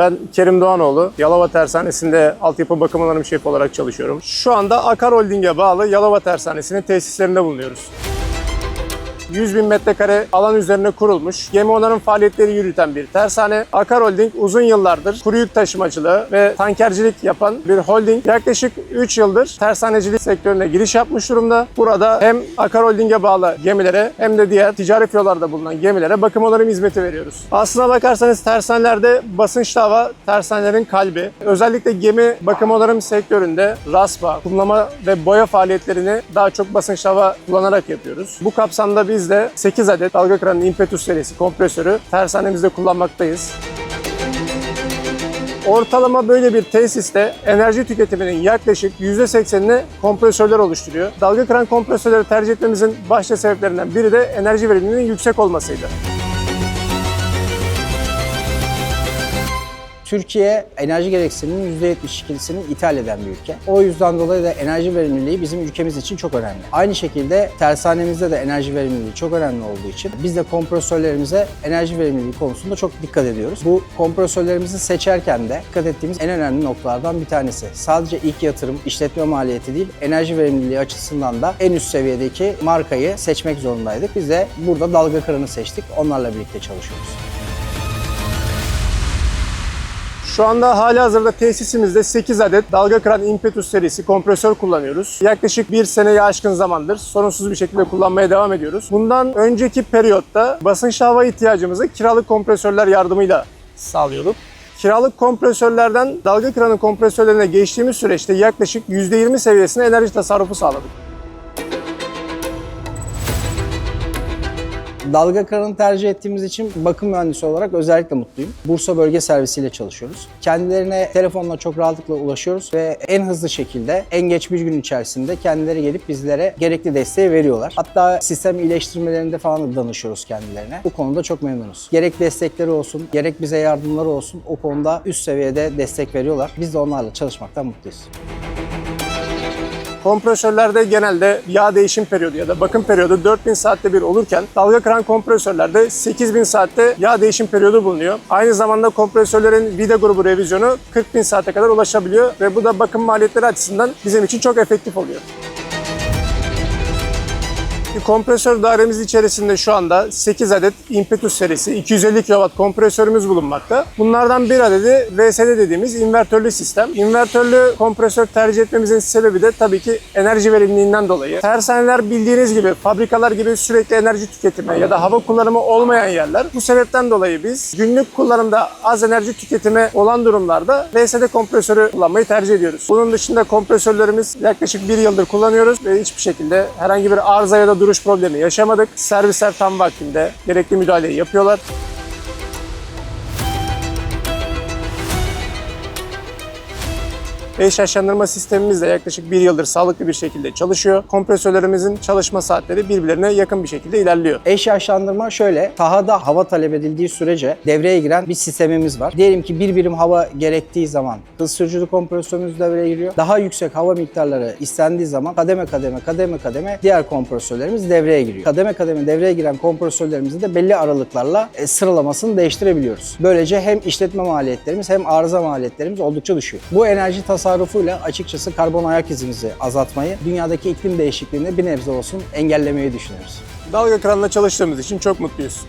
Ben Kerim Doğanoğlu. Yalova Tersanesi'nde altyapı bakım onarım şefi olarak çalışıyorum. Şu anda Akar Holding'e bağlı Yalova Tersanesi'nin tesislerinde bulunuyoruz. 100 bin metrekare alan üzerine kurulmuş, gemi onarım faaliyetleri yürüten bir tersane. Akar Holding uzun yıllardır kuru yük taşımacılığı ve tankercilik yapan bir holding. Yaklaşık 3 yıldır tersanecilik sektörüne giriş yapmış durumda. Burada hem Akar Holding'e bağlı gemilere hem de diğer ticari filolarda bulunan gemilere bakım onarım hizmeti veriyoruz. Aslına bakarsanız tersanelerde basınçlı hava tersanelerin kalbi. Özellikle gemi bakım onarım sektöründe raspa, kumlama ve boya faaliyetlerini daha çok basınçlı hava kullanarak yapıyoruz. Bu kapsamda biz de 8 adet dalga kıranın Impetus serisi kompresörü tersanemizde kullanmaktayız. Ortalama böyle bir tesiste enerji tüketiminin yaklaşık %80'ini kompresörler oluşturuyor. Dalga kıran kompresörleri tercih etmemizin başta sebeplerinden biri de enerji verimliliğinin yüksek olmasıydı. Türkiye enerji gereksiniminin %72'sini ithal eden bir ülke. O yüzden dolayı da enerji verimliliği bizim ülkemiz için çok önemli. Aynı şekilde tersanemizde de enerji verimliliği çok önemli olduğu için biz de kompresörlerimize enerji verimliliği konusunda çok dikkat ediyoruz. Bu kompresörlerimizi seçerken de dikkat ettiğimiz en önemli noktalardan bir tanesi. Sadece ilk yatırım, işletme maliyeti değil, enerji verimliliği açısından da en üst seviyedeki markayı seçmek zorundaydık. Biz de burada dalga kıranı seçtik. Onlarla birlikte çalışıyoruz. Şu anda hali hazırda tesisimizde 8 adet dalga kıran Impetus serisi kompresör kullanıyoruz. Yaklaşık bir seneye aşkın zamandır sorunsuz bir şekilde kullanmaya devam ediyoruz. Bundan önceki periyotta basınçlı hava ihtiyacımızı kiralık kompresörler yardımıyla sağlıyorduk. Kiralık kompresörlerden dalga kıranın kompresörlerine geçtiğimiz süreçte yaklaşık %20 seviyesinde enerji tasarrufu sağladık. Dalga kıranı tercih ettiğimiz için bakım mühendisi olarak özellikle mutluyum. Bursa Bölge Servisiyle çalışıyoruz. Kendilerine telefonla çok rahatlıkla ulaşıyoruz ve en hızlı şekilde en geç bir gün içerisinde kendileri gelip bizlere gerekli desteği veriyorlar. Hatta sistem iyileştirmelerinde falan da danışıyoruz kendilerine. Bu konuda çok memnunuz. Gerek destekleri olsun, gerek bize yardımları olsun o konuda üst seviyede destek veriyorlar. Biz de onlarla çalışmaktan mutluyuz. Kompresörlerde genelde yağ değişim periyodu ya da bakım periyodu 4000 saatte bir olurken dalga kıran kompresörlerde 8000 saatte yağ değişim periyodu bulunuyor. Aynı zamanda kompresörlerin vida grubu revizyonu 40.000 saate kadar ulaşabiliyor ve bu da bakım maliyetleri açısından bizim için çok efektif oluyor. Kompresör dairemiz içerisinde şu anda 8 adet Impetus serisi 250 kW kompresörümüz bulunmakta. Bunlardan bir adedi VSD dediğimiz invertörlü sistem. İnvertörlü kompresör tercih etmemizin sebebi de tabii ki enerji verimliliğinden dolayı. Tersaneler bildiğiniz gibi fabrikalar gibi sürekli enerji tüketimi ya da hava kullanımı olmayan yerler. Bu sebepten dolayı biz günlük kullanımda az enerji tüketimi olan durumlarda VSD kompresörü kullanmayı tercih ediyoruz. Bunun dışında kompresörlerimiz yaklaşık bir yıldır kullanıyoruz ve hiçbir şekilde herhangi bir arıza ya da duruş problemi yaşamadık. Servisler tam vaktinde gerekli müdahaleyi yapıyorlar. Eş yaşlandırma sistemimiz de yaklaşık bir yıldır sağlıklı bir şekilde çalışıyor. Kompresörlerimizin çalışma saatleri birbirlerine yakın bir şekilde ilerliyor. Eş yaşlandırma şöyle, sahada hava talep edildiği sürece devreye giren bir sistemimiz var. Diyelim ki bir birim hava gerektiği zaman hız sürücülü kompresörümüz devreye giriyor. Daha yüksek hava miktarları istendiği zaman kademe kademe kademe kademe diğer kompresörlerimiz devreye giriyor. Kademe kademe devreye giren kompresörlerimizi de belli aralıklarla e, sıralamasını değiştirebiliyoruz. Böylece hem işletme maliyetlerimiz hem arıza maliyetlerimiz oldukça düşüyor. Bu enerji tasarrufuyla açıkçası karbon ayak izimizi azaltmayı, dünyadaki iklim değişikliğini bir nebze olsun engellemeyi düşünüyoruz. Dalga kıranla çalıştığımız için çok mutluyuz.